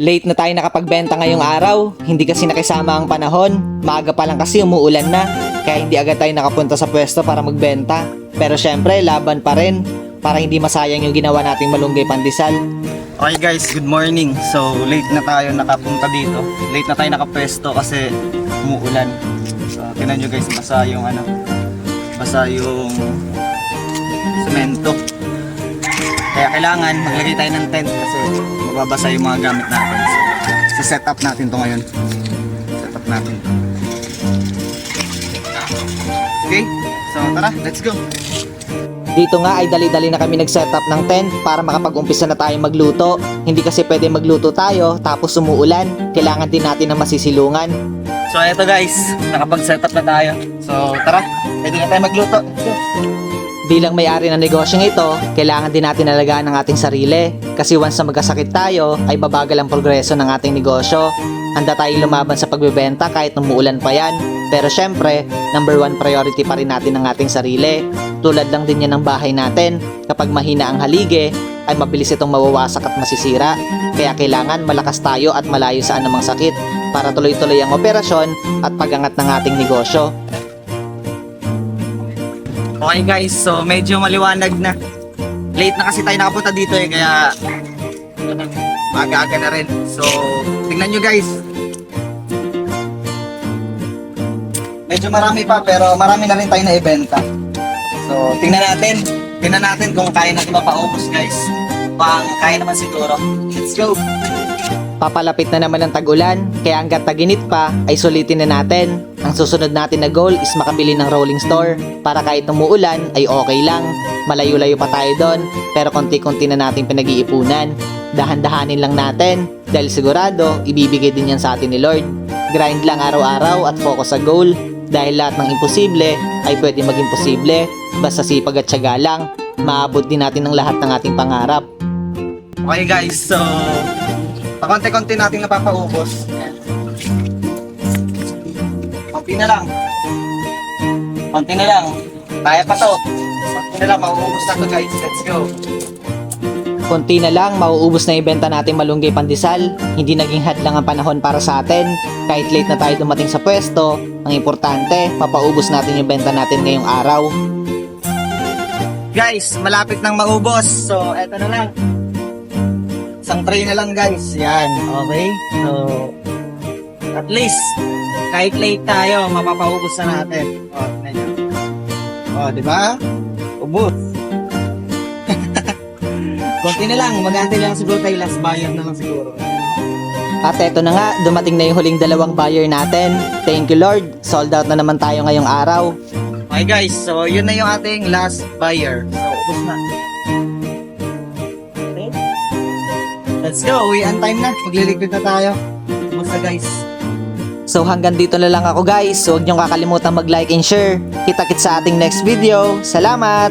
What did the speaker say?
Late na tayo nakapagbenta ngayong araw, hindi kasi nakisama ang panahon. Maaga pa lang kasi umuulan na, kaya hindi agad tayo nakapunta sa pwesto para magbenta. Pero syempre, laban pa rin, para hindi masayang yung ginawa nating malunggay pandesal. Okay guys, good morning. So, late na tayo nakapunta dito. Late na tayo nakapwesto kasi umuulan. So, tinan nyo guys, basa yung ano, basa yung semento. Kaya kailangan maglagay tayo ng tent kasi mababasa yung mga gamit natin. So, set up natin to ngayon. Set up natin. Okay, so tara, let's go. Dito nga ay dali-dali na kami nag-setup ng tent para makapag-umpisa na tayo magluto. Hindi kasi pwede magluto tayo tapos umuulan. Kailangan din natin ng masisilungan. So eto guys, nakapag-setup na tayo. So tara, pwede na tayo magluto. Let's go. Bilang may-ari ng negosyong ito, kailangan din natin alagaan ang ating sarili. Kasi once na magkasakit tayo, ay babagal ang progreso ng ating negosyo. Handa tayong lumaban sa pagbebenta kahit umuulan pa yan. Pero syempre, number one priority pa rin natin ang ating sarili. Tulad lang din yan ng bahay natin. Kapag mahina ang halige, ay mabilis itong mawawasak at masisira. Kaya kailangan malakas tayo at malayo sa anumang sakit para tuloy-tuloy ang operasyon at pagangat ng ating negosyo. Okay guys, so medyo maliwanag na. Late na kasi tayo nakapunta dito eh, kaya maaga-aga na rin. So, tingnan nyo guys. Medyo marami pa pero marami na rin tayo na ibenta. So, tingnan natin. Tingnan natin kung kaya natin mapaubos guys. Pang kaya naman siguro. Let's go! Papalapit na naman ang tag-ulan, kaya hanggat taginit pa, ay sulitin na natin. Ang susunod natin na goal is makabili ng rolling store para kahit umuulan ay okay lang. Malayo-layo pa tayo doon, pero konti-konti na natin pinag-iipunan. Dahan-dahanin lang natin, dahil sigurado, ibibigay din yan sa atin ni Lord. Grind lang araw-araw at focus sa goal, dahil lahat ng imposible ay pwede maging posible. Basta sipag at tiyaga lang, maabot din natin ang lahat ng ating pangarap. Okay guys, so pakonti-konti natin napapaubos. Ayan. Konti na lang. Konti na lang. Kaya pa to. Konti na lang, mauubos na to guys. Let's go. Konti na lang, mauubos na ibenta nating malunggay pandesal. Hindi naging hadlang ang panahon para sa atin. Kahit late na tayo dumating sa pwesto, ang importante, mapaubos natin yung benta natin ngayong araw. Guys, malapit nang maubos. So, eto na lang. Isang tray na lang guys. Yan, okay? So, at least, kahit late tayo, mapapaubos na natin. O, tignan nyo. O, di ba? Ubus. Konti na lang, mag-aantay lang siguro tayo last buyer na lang siguro. At eto na nga, dumating na yung huling dalawang buyer natin. Thank you Lord, sold out na naman tayo ngayong araw. Okay guys, so yun na yung ating last buyer. So, ubos na. Let's go, uwi on time na. Magliligpit na tayo. Ubos na guys. So hanggang dito na lang ako guys. So huwag niyong kakalimutan mag-like and share. Kita-kits sa ating next video. Salamat!